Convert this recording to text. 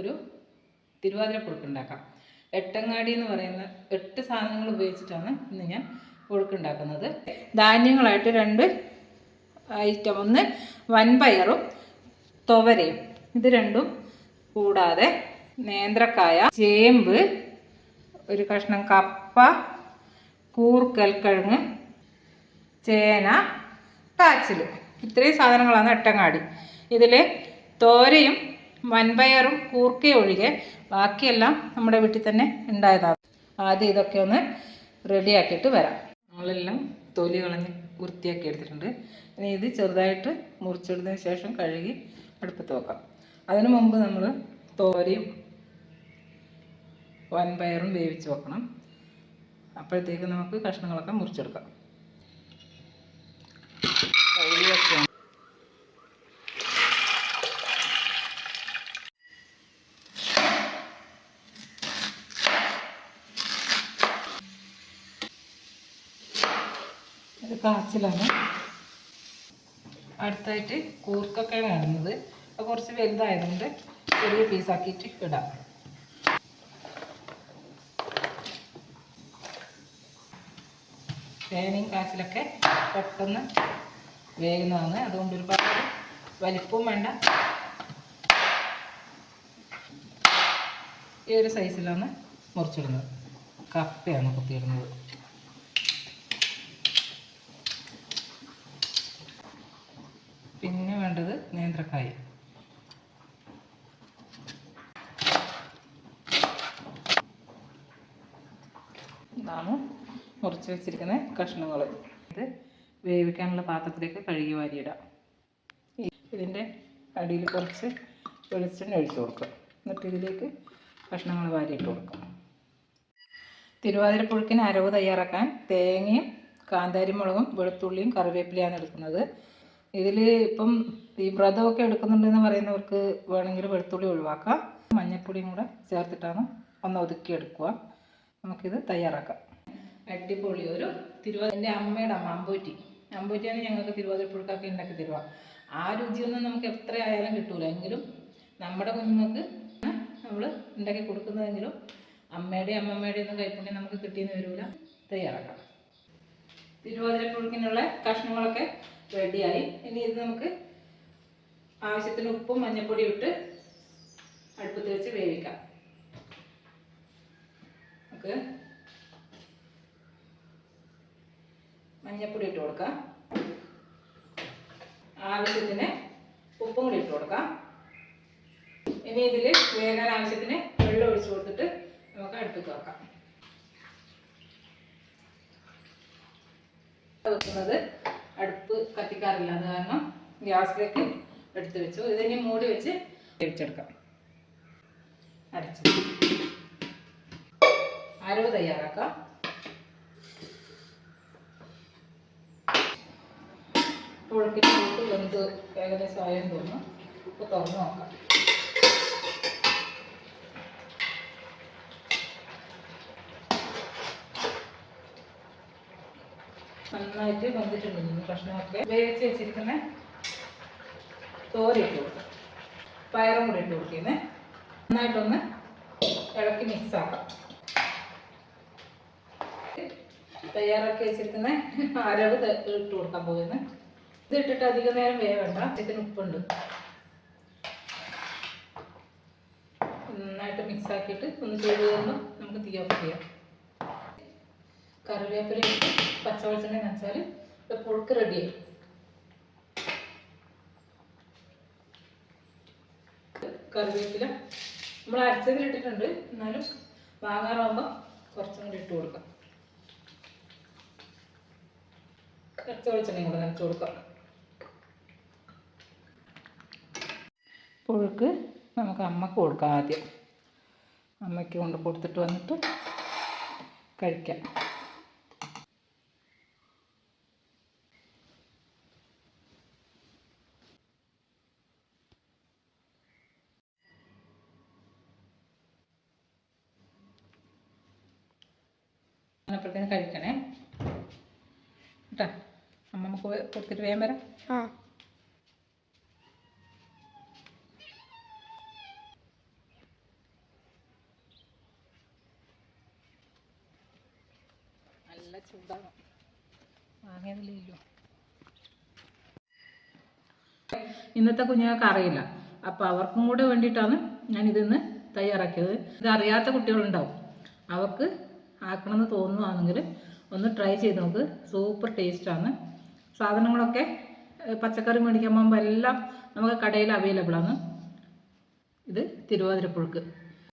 ഒരു തിരുവാതിര പുഴുക്കുണ്ടാക്കാം എട്ടങ്ങാടി എന്ന് പറയുന്ന എട്ട് സാധനങ്ങൾ ഉപയോഗിച്ചിട്ടാണ് ഇന്ന് ഞാൻ പുഴുക്കുണ്ടാക്കുന്നത് ധാന്യങ്ങളായിട്ട് രണ്ട് ഐറ്റം ഒന്ന് വൻപയറും തുവരയും. ഇത് രണ്ടും കൂടാതെ നേന്ത്രക്കായ ചേമ്പ് ഒരു കഷ്ണം കപ്പ കൂർക്കൽക്കിഴങ്ങ് ചേന കാച്ചിൽ ഇത്രയും സാധനങ്ങളാണ് എട്ടങ്ങാടി. ഇതിൽ തോരയും വൻപയറും കൂർക്കയും ഒഴികെ ബാക്കിയെല്ലാം നമ്മുടെ വീട്ടിൽ തന്നെ ഉണ്ടായതാണ്. ആദ്യം ഇതൊക്കെ ഒന്ന് റെഡിയാക്കിയിട്ട് വരാം. നമ്മളെല്ലാം തൊലി കളഞ്ഞ് വൃത്തിയാക്കി എടുത്തിട്ടുണ്ട്. ഇനി ഇത് ചെറുതായിട്ട് മുറിച്ചെടുത്തതിന് ശേഷം കഴുകി അടുപ്പത്ത് വെക്കാം. അതിനു മുമ്പ് നമ്മൾ തോരയും വൻപയറും വേവിച്ച് വെക്കണം. അപ്പോഴത്തേക്ക് നമുക്ക് കഷ്ണങ്ങളൊക്കെ മുറിച്ചെടുക്കാം. ഇത് കാച്ചിലാണ്. അടുത്തായിട്ട് കൂർക്കൊക്കെ കാണുന്നത്. അപ്പോൾ കുറച്ച് വലുതായതുകൊണ്ട് ചെറിയ പീസാക്കിയിട്ട് ഇടാം. തേനയും കാച്ചിലൊക്കെ പെട്ടെന്ന് വേകുന്നതാണ് അതുകൊണ്ട് ഒരുപാട് വലിപ്പവും വേണ്ട. ഈ ഒരു സൈസിലാണ് മുറിച്ചിടുന്നത്. കപ്പയാണ് കുത്തിയിടുന്നത്. വേണ്ടത് നേന്ത്രക്കായ. ഇതാണ് മുറിച്ച് വെച്ചിരിക്കുന്ന കഷ്ണങ്ങൾ ഇത് വേവിക്കാനുള്ള പാത്രത്തിലേക്ക് കഴുകി വാരിയിടാം. ഇതിന്റെ അടിയിൽ കുറച്ച് വെളിച്ചെണ്ണ ഒഴിച്ചു കൊടുക്കുക. എന്നിട്ട് ഇതിലേക്ക് കഷ്ണങ്ങൾ വാരിയിട്ട് കൊടുക്കുക. തിരുവാതിരപ്പുഴുക്കിന് അരവ് തയ്യാറാക്കാൻ തേങ്ങയും കാന്താരിമുളകും വെളുത്തുള്ളിയും കറിവേപ്പിലയാണ് എടുക്കുന്നത്. ഇതിൽ ഇപ്പം ഈ വ്രതമൊക്കെ എടുക്കുന്നുണ്ടെന്ന് പറയുന്നവർക്ക് വേണമെങ്കിൽ വെളുത്തുള്ളി ഒഴിവാക്കാം. മഞ്ഞൾപ്പൊടിയും കൂടെ ചേർത്തിട്ടാണ് ഒന്ന് ഒതുക്കിയെടുക്കുക. നമുക്കിത് തയ്യാറാക്കാം. അടിപൊളി ഒരു തിരുവാതിര എന്റെ അമ്മയുടെ അമ്മ അമ്പൂറ്റി അമ്പൂറ്റിയാണ് ഞങ്ങൾക്ക് തിരുവാതിരപ്പുഴക്കൊക്കെ ഉണ്ടാക്കി തരുക. ആ രുചിയൊന്നും നമുക്ക് എത്ര ആയാലും കിട്ടൂല. എങ്കിലും നമ്മുടെ കുഞ്ഞുങ്ങൾക്ക് നമ്മൾ ഉണ്ടാക്കി കൊടുക്കുന്നതെങ്കിലും അമ്മയുടെ അമ്മമ്മയുടെ ഒന്നും കൈപ്പുണ്യം നമുക്ക് കിട്ടിയെന്ന് വരില്ല തയ്യാറാക്കാം. തിരുവാതിരപ്പുഴുക്കിനുള്ള കഷ്ണങ്ങളൊക്കെ റെഡിയായി ഇനി ഇത് നമുക്ക് ആവശ്യത്തിന് ഉപ്പും മഞ്ഞൾപ്പൊടിയും ഇട്ട് അടുപ്പത്ത് വെച്ച് വേവിക്കാം. നമുക്ക് മഞ്ഞപ്പൊടി ഇട്ട് കൊടുക്കാം. ആവശ്യത്തിന് ഉപ്പും കൂടി ഇട്ട് കൊടുക്കാം. ഇനി ഇതിൽ വേകാൻ ആവശ്യത്തിന് വെള്ളം ഒഴിച്ച് കൊടുത്തിട്ട് നമുക്ക് അടുപ്പത്ത് വെക്കാം. വെക്കുന്നത് അടുപ്പ് കത്തിക്കാറില്ല. അത് കാരണം ഗ്യാസിലേക്ക് എടുത്ത് വെച്ചു. ഇതിനി മൂടി വെച്ച് വേവിച്ചെടുക്കാം. അരച്ച്. അരവ് തയ്യാറാക്കാം. പുഴക്കിന് കൂട്ട് വെന്ത് ഏകദേശം ആയെന്ന് തോന്നും ഇപ്പൊ തുറന്ന് നോക്കാം. നന്നായിട്ട് വെന്തിട്ടുണ്ട്. തോന്നുന്നു കഷ്ണമൊക്കെ വേവിച്ച് വെച്ചിരിക്കുന്ന തോര ഇട്ട് കൊടുക്കാം. പയറും കൂടി ഇട്ട് കൊടുക്കുന്നേ നന്നായിട്ടൊന്ന് ഇളക്കി മിക്സ് ആക്കാം. തയ്യാറാക്കി വെച്ചിരിക്കുന്ന അരവ് ഇട്ട് കൊടുക്കാൻ പോകുന്നത് ഇത് ഇട്ടിട്ട് അധിക നേരം വേവണ്ട. ഇതിന് ഉപ്പുണ്ട്. നന്നായിട്ട് മിക്സ് ആക്കിയിട്ട് ഒന്ന് ചെയ്ത് തരുമ്പോൾ നമുക്ക് തീ ഓഫ് ചെയ്യാം. കറിവേപ്പില പച്ചവെളിച്ചെണ്ണ നനച്ചാൽ പുഴുക്ക് റെഡിയായി കറിവേപ്പില നമ്മൾ അരച്ചതിൽ ഇട്ടിട്ടുണ്ട്. എന്നാലും വാങ്ങാറാകുമ്പോൾ കുറച്ചും കൂടി ഇട്ട് കൊടുക്കാം. കുറച്ച് വെളിച്ചെണ്ണയും കൂടെ നനച്ച് കൊടുക്കാം. പുഴുക്ക് നമുക്ക് അമ്മയ്ക്ക് കൊടുക്കാം ആദ്യം. അമ്മയ്ക്ക് കൊണ്ട് കൊടുത്തിട്ട് വന്നിട്ട് കഴിക്കാം. അപ്പോഴത്തേന് കഴിക്കണേ. കേട്ടാ? അമ്മ നമുക്ക് കൊടുത്തിട്ട് വേഗം വരാം. നല്ല ചൂടാകും വാങ്ങിയതില്ലല്ലോ ഇന്നത്തെ കുഞ്ഞുങ്ങൾക്ക് അറിയില്ല. അപ്പോൾ അവർക്കും കൂടെ വേണ്ടിയിട്ടാണ് ഞാനിതിന്ന് തയ്യാറാക്കിയത്. ഇത് അറിയാത്ത കുട്ടികളുണ്ടാവും. അവർക്ക് ആക്കണമെന്ന് തോന്നുകയാണെങ്കിൽ ഒന്ന് ട്രൈ ചെയ്ത് നോക്ക്. സൂപ്പർ ടേസ്റ്റാണ് സാധനങ്ങളൊക്കെ പച്ചക്കറി മേടിക്കാൻ പോകുമ്പോൾ എല്ലാം നമുക്ക് കടയിൽ അവൈലബിൾ ആണ്. ഇത് തിരുവാതിരപ്പുഴുക്ക്.